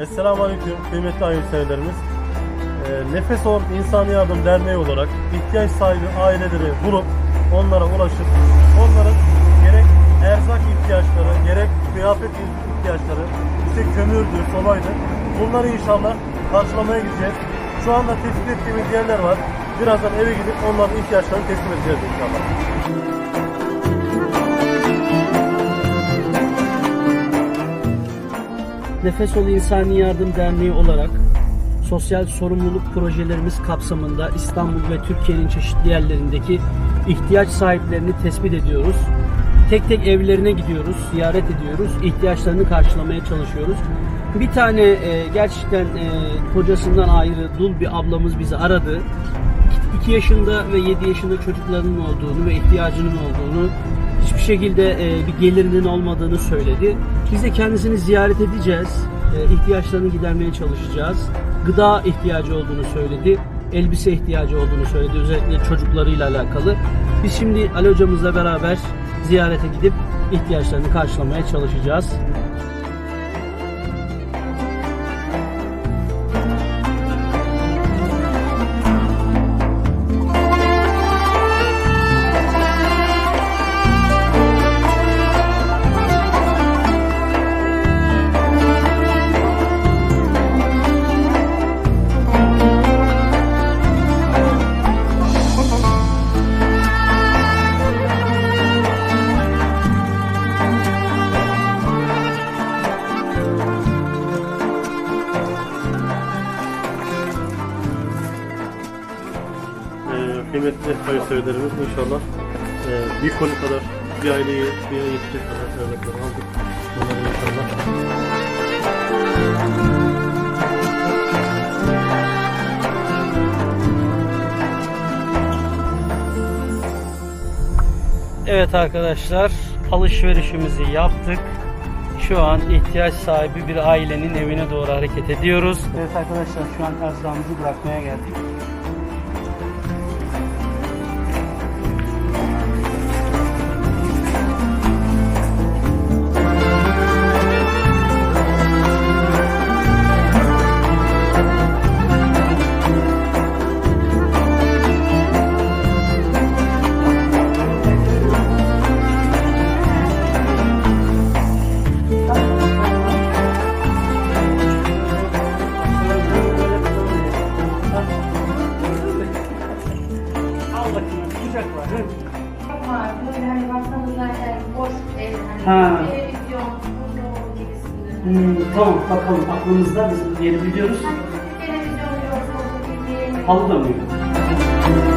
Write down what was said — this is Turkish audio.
Esselamu Aleyküm kıymetli hayırseverlerimiz. Ee, Nefes Ol İnsani Yardım Derneği olarak ihtiyaç sahibi aileleri bulup onlara ulaşıp onların gerek erzak ihtiyaçları, gerek kıyafet ihtiyaçları, işte kömürdür, sobaydır. Bunları inşallah karşılamaya gideceğiz. Şu anda tespit ettiğimiz yerler var. Birazdan eve gidip onların ihtiyaçlarını teslim edeceğiz inşallah. Nefes Ol İnsani Yardım Derneği olarak sosyal sorumluluk projelerimiz kapsamında İstanbul ve Türkiye'nin çeşitli yerlerindeki ihtiyaç sahiplerini tespit ediyoruz. Tek tek evlerine gidiyoruz, ziyaret ediyoruz, ihtiyaçlarını karşılamaya çalışıyoruz. Bir tane e, gerçekten e, kocasından ayrı dul bir ablamız bizi aradı. 2 yaşında ve 7 yaşında çocuklarının olduğunu ve ihtiyacının olduğunu, hiçbir şekilde e, bir gelirinin olmadığını söyledi. Biz de kendisini ziyaret edeceğiz, e, ihtiyaçlarını gidermeye çalışacağız. Gıda ihtiyacı olduğunu söyledi, elbise ihtiyacı olduğunu söyledi, özellikle çocuklarıyla alakalı. Biz şimdi Ali hocamızla beraber ziyarete gidip ihtiyaçlarını karşılamaya çalışacağız. Kıymetli hayırseverlerimiz inşallah e, bir konu kadar bir aileyi bir yere yetecek kadar erzakları aldık. Bunları inşallah Evet arkadaşlar alışverişimizi yaptık. Şu an ihtiyaç sahibi bir ailenin evine doğru hareket ediyoruz. Evet arkadaşlar şu an erzağımızı bırakmaya geldik. Ha. televizyon, buzdolabı gibisinden. Hmm, tamam bakalım aklımızda biz bu yeri biliyoruz. Televizyon yok, gibi. Halı da mı yok?